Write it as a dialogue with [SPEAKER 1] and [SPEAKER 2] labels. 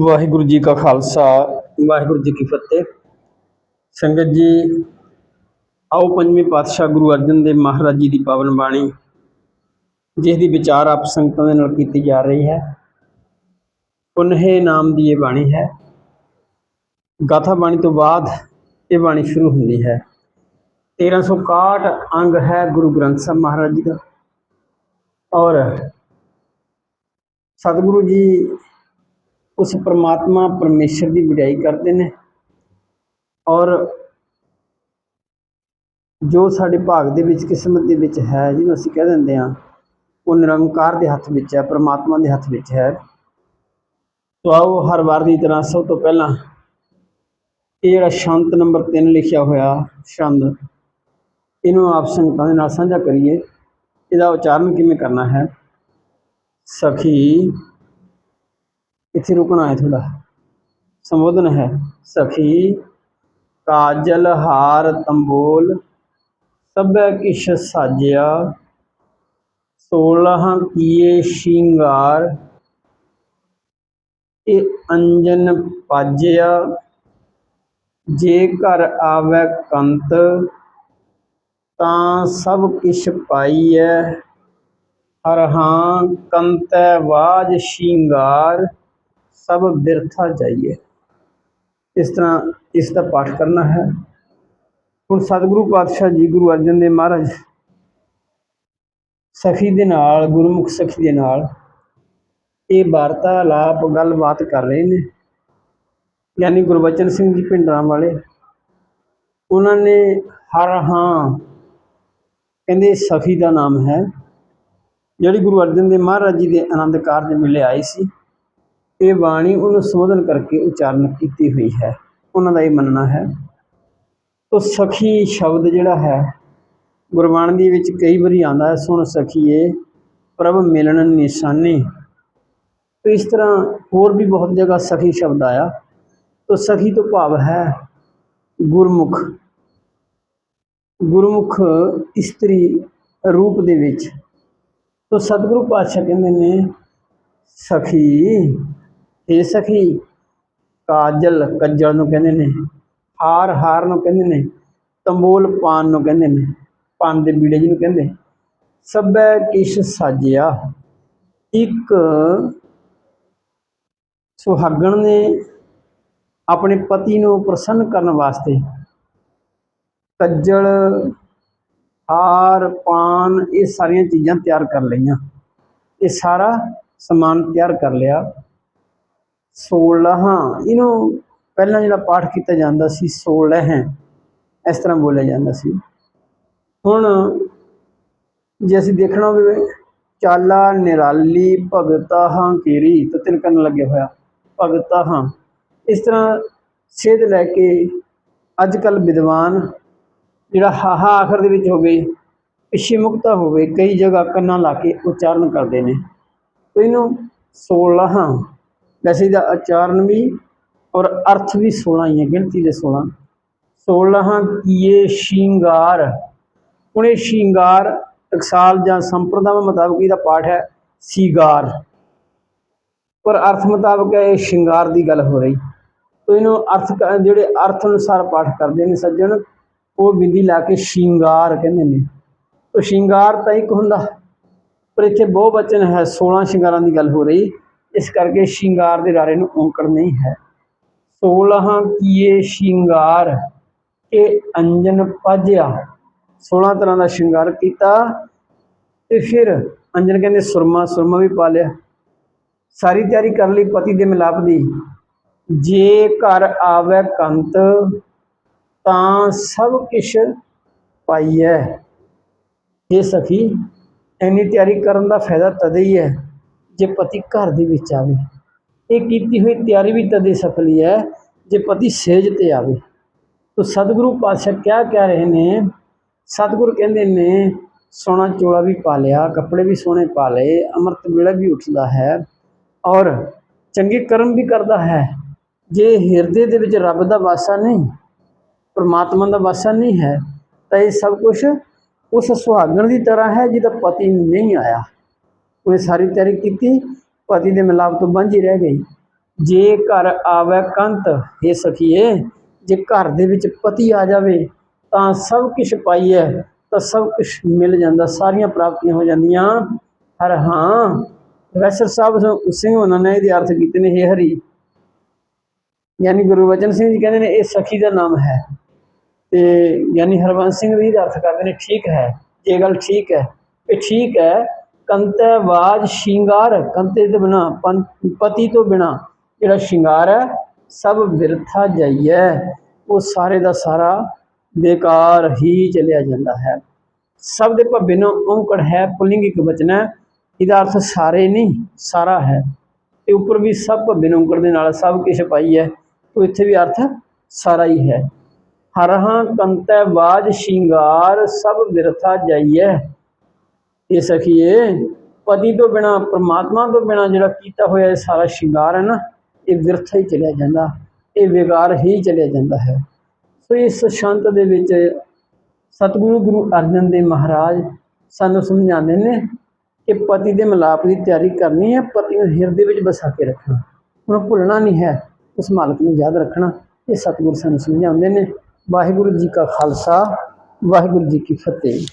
[SPEAKER 1] ਵਾਹਿਗੁਰੂ ਜੀ ਕਾ ਖਾਲਸਾ, ਵਾਹਿਗੁਰੂ ਜੀ ਕੀ ਫਤਿਹ। ਸੰਗਤ ਜੀ, ਆਓ ਪੰਜਵੇਂ ਪਾਤਸ਼ਾਹ ਗੁਰੂ ਅਰਜਨ ਦੇਵ ਮਹਾਰਾਜ ਜੀ ਦੀ ਪਾਵਨ ਬਾਣੀ, ਜਿਸ ਦੀ ਵਿਚਾਰ ਆਪ ਸੰਗਤਾਂ ਦੇ ਨਾਲ ਕੀਤੀ ਜਾ ਰਹੀ ਹੈ। ਪੁਨਹੇ ਨਾਮ ਦੀ ਇਹ ਬਾਣੀ ਹੈ। ਗਾਥਾ ਬਾਣੀ ਤੋਂ ਬਾਅਦ ਇਹ ਬਾਣੀ ਸ਼ੁਰੂ ਹੁੰਦੀ ਹੈ। 1361 ਅੰਗ ਹੈ ਗੁਰੂ ਗ੍ਰੰਥ ਸਾਹਿਬ ਮਹਾਰਾਜ ਜੀ ਦਾ। ਔਰ ਸਤਿਗੁਰੂ ਜੀ ਉਸ ਪ੍ਰਮਾਤਮਾ ਪਰਮੇਸ਼ਰ ਦੀ ਵਡਿਆਈ ਕਰਦੇ ਨੇ। ਔਰ ਜੋ ਸਾਡੇ ਭਾਗ ਦੇ ਵਿੱਚ, ਕਿਸਮਤ ਦੇ ਵਿੱਚ ਹੈ, ਜਿਹਨੂੰ ਅਸੀਂ ਕਹਿ ਦਿੰਦੇ ਹਾਂ, ਉਹ ਨਿਰੰਕਾਰ ਦੇ ਹੱਥ ਵਿੱਚ ਹੈ, ਪ੍ਰਮਾਤਮਾ ਦੇ ਹੱਥ ਵਿੱਚ ਹੈ। ਸੋ ਆਓ ਹਰ ਵਾਰ ਦੀ ਤਰ੍ਹਾਂ ਸਭ ਤੋਂ ਪਹਿਲਾਂ ਇਹ ਜਿਹੜਾ ਸ਼ੰਤ ਨੰਬਰ 3 ਲਿਖਿਆ ਹੋਇਆ, ਛੰਦ, ਇਹਨੂੰ ਆਪ ਸੰਗਤਾਂ ਦੇ ਨਾਲ ਸਾਂਝਾ ਕਰੀਏ। ਇਹਦਾ ਉਚਾਰਨ ਕਿਵੇਂ ਕਰਨਾ ਹੈ? ਸਖੀ ਇੱਥੇ ਰੁਕਣਾ ਹੈ ਥੋੜਾ ਸੰਬੋਧਨ ਹੈ, ਸਖੀ ਕਾਜਲ ਹਾਰ ਤੰਬੋਲ, ਸਭੈ ਕਿਛ ਸਾਜਿਆ ਸੋਲਹਾਂ ਕੀਏ ਸ਼ਿੰਗਾਰ, ਇਹ ਅੰਜਨ ਪਾਜਿਆ, ਜੇ ਘਰ ਆਵੈ ਕੰਤ, ਤਾਂ ਸਭ ਕਿਛ ਪਾਈਐ। ਹਰਹਾਂ ਕੰਤੈ ਵਾਜ ਸ਼ਿੰਗਾਰ ਸਭ ਬਿਰਥਾ ਜਾਈਏ। ਇਸ ਤਰ੍ਹਾਂ ਇਸ ਦਾ ਪਾਠ ਕਰਨਾ ਹੈ। ਹੁਣ ਸਤਿਗੁਰੂ ਪਾਤਸ਼ਾਹ ਜੀ ਗੁਰੂ ਅਰਜਨ ਦੇਵ ਮਹਾਰਾਜ ਸਖੀ ਦੇ ਨਾਲ, ਗੁਰਮੁਖ ਸਖੀ ਦੇ ਨਾਲ ਇਹ ਵਾਰਤਾਲਾਪ, ਗੱਲਬਾਤ ਕਰ ਰਹੇ ਨੇ। ਯਾਨੀ ਗੁਰਬਚਨ ਸਿੰਘ ਜੀ ਪਿੰਡਰਾਂ ਵਾਲੇ, ਉਹਨਾਂ ਨੇ ਹਰ ਹਾਂ ਕਹਿੰਦੇ ਸਖੀ ਦਾ ਨਾਮ ਹੈ। ਜਿਹੜੀ ਗੁਰੂ ਅਰਜਨ ਦੇਵ ਮਹਾਰਾਜ ਜੀ ਦੇ ਆਨੰਦ ਕਾਰਜ ਮਿਲੇ ਆਈ ਸੀ ਇਹ ਬਾਣੀ ਉਹਨੂੰ ਸੰਬੋਧਨ ਕਰਕੇ ਉਚਾਰਨ ਕੀਤੀ ਹੋਈ ਹੈ। ਉਹਨਾਂ ਦਾ ਇਹ ਮੰਨਣਾ ਹੈ, ਤੋ ਸਖੀ ਸ਼ਬਦ ਜਿਹੜਾ ਹੈ, ਗੁਰਬਾਣੀ ਦੇ ਵਿੱਚ ਕਈ ਵਾਰੀ ਆਉਂਦਾ ਹੈ, ਸੁਣ ਸਖੀਏ ਪ੍ਰਭ ਮਿਲਣ ਨਿਸ਼ਾਨੀ। ਤੋ ਇਸ ਤਰ੍ਹਾਂ ਹੋਰ ਵੀ ਬਹੁਤ ਜਗ੍ਹਾ ਸਖੀ ਸ਼ਬਦ ਆਇਆ। ਤੋ ਸਖੀ ਤੋਂ ਭਾਵ ਹੈ ਗੁਰਮੁਖ। ਗੁਰਮੁਖ ਇਸਤਰੀ ਰੂਪ ਦੇ ਵਿੱਚ। ਤੋ ਸਤਿਗੁਰੂ ਪਾਤਸ਼ਾਹ ਕਹਿੰਦੇ ਨੇ, ਸਖੀ ਇਹ ਸਖੀ ਕਾਜਲ ਕੱਜਲ ਨੂੰ ਕਹਿੰਦੇ ਨੇ, ਹਾਰ ਹਾਰ ਨੂੰ ਕਹਿੰਦੇ ਨੇ, ਤੰਬੋਲ ਪਾਨ ਨੂੰ ਕਹਿੰਦੇ ਨੇ, ਪਾਨ ਦੇ ਬੀੜੇ ਜੀ ਨੂੰ। ਕਹਿੰਦੇ ਸਭੈ ਕਿਛ ਸਾਜਿਆ। ਇੱਕ ਸੁਹਾਗਣ ਨੇ ਆਪਣੇ ਪਤੀ ਨੂੰ ਪ੍ਰਸੰਨ ਕਰਨ ਵਾਸਤੇ ਕੱਜਲ ਹਾਰ, ਪਾਨ ਇਹ ਸਾਰੀਆਂ ਚੀਜ਼ਾਂ ਤਿਆਰ ਕਰ ਲਈਆਂ। ਇਹ ਸਾਰਾ ਸਮਾਨ ਤਿਆਰ ਕਰ ਲਿਆ। 16 ਇਹਨੂੰ ਪਹਿਲਾਂ ਜਿਹੜਾ ਪਾਠ ਕੀਤਾ ਜਾਂਦਾ ਸੀ 16 ਇਸ ਤਰ੍ਹਾਂ ਬੋਲਿਆ ਜਾਂਦਾ ਸੀ। ਹੁਣ ਜੇ ਅਸੀਂ ਦੇਖਣਾ ਹੋਵੇ, ਚਾਲਾ ਨਿਰਾਲੀ ਭਗਤਾ ਹਾਂ ਕੀਰੀ, ਤਾਂ ਤਿਲਕਣ ਲੱਗੇ ਹੋਇਆ, ਭਗਤਾ ਹਾਂ। ਇਸ ਤਰ੍ਹਾਂ ਸੇਧ ਲੈ ਕੇ ਅੱਜ ਕੱਲ ਵਿਦਵਾਨ ਜਿਹੜਾ ਹਾਹਾ ਆਖਰ ਦੇ ਵਿੱਚ ਹੋਵੇ, ਪਿੱਛੇ ਮੁਕਤਾ ਹੋਵੇ, ਕਈ ਜਗ੍ਹਾ ਕੰਨਾਂ ਲਾ ਕੇ ਉਚਾਰਨ ਕਰਦੇ ਨੇ। ਤੋ ਇਹਨੂੰ 16 ਵੈਸੇ ਇਹਦਾ ਉਚਾਰਨ ਵੀ ਔਰ ਅਰਥ ਵੀ 16 ਹੀ ਹੈ, ਗਿਣਤੀ ਦੇ 16 16 ਕੀਏ ਸ਼ਿੰਗਾਰ। ਹੁਣ ਇਹ ਸ਼ਿੰਗਾਰ ਟਕਸਾਲ ਜਾਂ ਸੰਪਰਦਾਵਾਂ ਮੁਤਾਬਕ ਇਹਦਾ ਪਾਠ ਹੈ, ਸੀਗਾਰ। ਪਰ ਅਰਥ ਮੁਤਾਬਕ ਇਹ ਸ਼ਿੰਗਾਰ ਦੀ ਗੱਲ ਹੋ ਰਹੀ। ਤੋ ਇਹਨੂੰ ਅਰਥ ਜਿਹੜੇ ਅਰਥ ਅਨੁਸਾਰ ਪਾਠ ਕਰਦੇ ਨੇ ਸੱਜਣ, ਉਹ ਬਿੰਦੀ ਲਾ ਕੇ ਸ਼ਿੰਗਾਰ ਕਹਿੰਦੇ ਨੇ। ਤੋ ਸ਼ਿੰਗਾਰ ਤਾਂ ਇੱਕ ਹੁੰਦਾ, ਪਰ ਇੱਥੇ ਬਹੁ ਵਚਨ ਹੈ 16 ਸ਼ਿੰਗਾਰਾਂ ਦੀ ਗੱਲ ਹੋ ਰਹੀ। ਇਸ ਕਰਕੇ ਸ਼ਿੰਗਾਰ ਦੇ ਰਾਰੇ ਨੂੰ ਔਂਕੜ ਨਹੀਂ ਹੈ। 16 ਕੀਏ ਸ਼ਿੰਗਾਰ ਕੇ ਅੰਜਨ ਪਾਜਿਆ 16 ਤਰ੍ਹਾਂ ਦਾ ਸ਼ਿੰਗਾਰ ਕੀਤਾ ਤੇ ਫਿਰ ਅੰਜਨ ਕਹਿੰਦੇ ਸੁਰਮਾ ਸੁਰਮਾ ਵੀ ਪਾ ਲਿਆ। ਸਾਰੀ ਤਿਆਰੀ ਕਰ ਲਈ ਪਤੀ ਦੇ ਮਿਲਾਪ ਦੀ। ਜੇ ਘਰ ਆਵੇ ਕੰਤ ਤਾਂ ਸਭ ਕਿਛ ਪਾਈਐ। ਇਹ ਸਖੀ, ਇੰਨੀ ਤਿਆਰੀ ਕਰਨ ਦਾ ਫਾਇਦਾ ਤਦ ਹੀ ਹੈ। ਜੇ ਪਤੀ ਘਰ ਦੇ ਵਿੱਚ ਆਵੇ। ਇਹ ਕੀਤੀ ਹੋਈ ਤਿਆਰੀ ਵੀ ਤਦੇ ਸਫਲੀ ਹੈ, ਜੇ ਪਤੀ ਸੇਜ ਤੇ ਆਵੇ। ਤੋ ਸਤਿਗੁਰੂ ਪਾਤਸ਼ਾਹ ਕਿਆ ਕਹਿ ਰਹੇ ਨੇ? ਸਤਿਗੁਰ ਕਹਿੰਦੇ ਨੇ, ਸੋਨਾ ਚੋਲਾ ਵੀ ਪਾ ਲਿਆ, ਕੱਪੜੇ ਵੀ ਸੋਹਣੇ ਪਾ ਲਏ, ਅੰਮ੍ਰਿਤ ਵੇਲਾ ਵੀ ਉੱਠਦਾ ਹੈ ਔਰ ਚੰਗੇ ਕਰਮ ਵੀ ਕਰਦਾ ਹੈ। ਜੇ ਹਿਰਦੇ ਦੇ ਵਿੱਚ ਰੱਬ ਦਾ ਵਾਸਾ ਨਹੀਂ, ਪਰਮਾਤਮਾ ਦਾ ਵਾਸਾ ਨਹੀਂ ਹੈ, ਤਾਂ ਇਹ ਸਭ ਕੁਝ ਉਸ ਸੁਹਾਗਣ ਦੀ ਤਰ੍ਹਾਂ ਹੈ ਜਿਹਦਾ ਪਤੀ ਨਹੀਂ ਆਇਆ। ਉਹਨੇ ਸਾਰੀ ਤਿਆਰੀ ਕੀਤੀ ਪਤੀ ਦੇ ਮਿਲਾਪ ਤੋਂ ਵਾਂਝੀ ਰਹਿ ਗਈ। ਜੇ ਘਰ ਆਵੇ ਕੰਤ ਇਹ ਸਖੀਏ, ਜੇ ਘਰ ਦੇ ਵਿੱਚ ਪਤੀ ਆ ਜਾਵੇ, ਤਾਂ ਸਭ ਕੁਝ ਪਾਈਏ ਤਾਂ ਸਭ ਕੁਝ ਮਿਲ ਜਾਂਦਾ, ਸਾਰੀਆਂ ਪ੍ਰਾਪਤੀਆਂ ਹੋ ਜਾਂਦੀਆਂ। ਹਰ ਹਾਂ ਪ੍ਰੋਫੈਸਰ ਸਾਹਿਬ ਸਿੰਘ ਉਹਨਾਂ ਨੇ ਇਹਦੇ ਅਰਥ ਕੀਤੇ ਨੇ, ਹੇ ਹਰੀ। ਯਾਨੀ ਗੁਰੂ ਬਚਨ ਸਿੰਘ ਜੀ ਕਹਿੰਦੇ ਨੇ, ਇਹ ਸਖੀ ਦਾ ਨਾਮ ਹੈ। ਤੇ ਯਾਨੀ ਹਰਬੰਸ ਸਿੰਘ ਵੀ ਇਹਦਾ ਅਰਥ ਕਰਦੇ ਨੇ, ਠੀਕ ਹੈ। ਇਹ ਗੱਲ ਠੀਕ ਹੈ, ਇਹ ਠੀਕ ਹੈ ਕੰਤੈ ਸ਼ਿੰਗਾਰ, ਕੰਤੇ ਦੇ ਬਿਨਾ ਪਤੀ ਤੋਂ ਬਿਨਾ ਜਿਹੜਾ ਸ਼ਿੰਗਾਰ ਹੈ, ਸਭ ਵਿਰਥਾ ਜਾਈਏ ਉਹ ਸਾਰੇ ਦਾ ਸਾਰਾ ਬੇਕਾਰ ਹੀ ਚਲਿਆ ਜਾਂਦਾ ਹੈ। ਸਭ ਦੇ ਭੱਬੇ ਨੂੰ ਔਂਕੜ ਹੈ ਪੁਲਿੰਗਿਕ ਇੱਕ ਹੈ। ਇਹਦਾ ਅਰਥ ਸਾਰੇ ਨਹੀਂ, ਸਾਰਾ ਹੈ। ਤੇ ਉੱਪਰ ਵੀ ਸਭ ਭੱਬੇ ਨੂੰ ਔਂਕੜ ਦੇ ਨਾਲ ਸਭ ਕੁਛ ਪਾਈ ਹੈ। ਉਹ ਇੱਥੇ ਵੀ ਅਰਥ ਸਾਰਾ ਹੀ ਹੈ। ਹਰਹਾਂ ਕੰਤੈ ਬਾਜ ਸ਼ਿੰਗਾਰ, ਸਭ ਬਿਰਥਾ ਜਾਈਐ। ਇਹ ਸਖੀਏ, ਪਤੀ ਤੋਂ ਬਿਨਾ, ਪ੍ਰਮਾਤਮਾ ਤੋਂ ਬਿਨਾ ਜਿਹੜਾ ਕੀਤਾ ਹੋਇਆ ਇਹ ਸਾਰਾ ਸ਼ਿੰਗਾਰ ਹੈ ਨਾ, ਇਹ ਵਿਰਥਾ ਹੀ ਚਲਿਆ ਜਾਂਦਾ, ਇਹ ਬੇਕਾਰ ਹੀ ਚਲਿਆ ਜਾਂਦਾ ਹੈ। ਸੋ ਇਸ ਸ਼ੰਤ ਦੇ ਵਿੱਚ ਸਤਿਗੁਰੂ ਗੁਰੂ ਅਰਜਨ ਦੇਵ ਮਹਾਰਾਜ ਸਾਨੂੰ ਸਮਝਾਉਂਦੇ ਨੇ ਕਿ ਪਤੀ ਦੇ ਮਿਲਾਪ ਦੀ ਤਿਆਰੀ ਕਰਨੀ ਹੈ, ਪਤੀ ਨੂੰ ਹਿਰਦੇ ਵਿੱਚ ਵਸਾ ਕੇ ਰੱਖਣਾ। ਉਹਨੂੰ ਭੁੱਲਣਾ ਨਹੀਂ ਹੈ, ਉਸ ਮਾਲਕ ਨੂੰ ਯਾਦ ਰੱਖਣਾ, ਇਹ ਸਤਿਗੁਰੂ ਸਾਨੂੰ ਸਮਝਾਉਂਦੇ ਨੇ। ਵਾਹਿਗੁਰੂ ਜੀ ਕਾ ਖਾਲਸਾ, ਵਾਹਿਗੁਰੂ ਜੀ ਕੀ ਫਤਿਹ।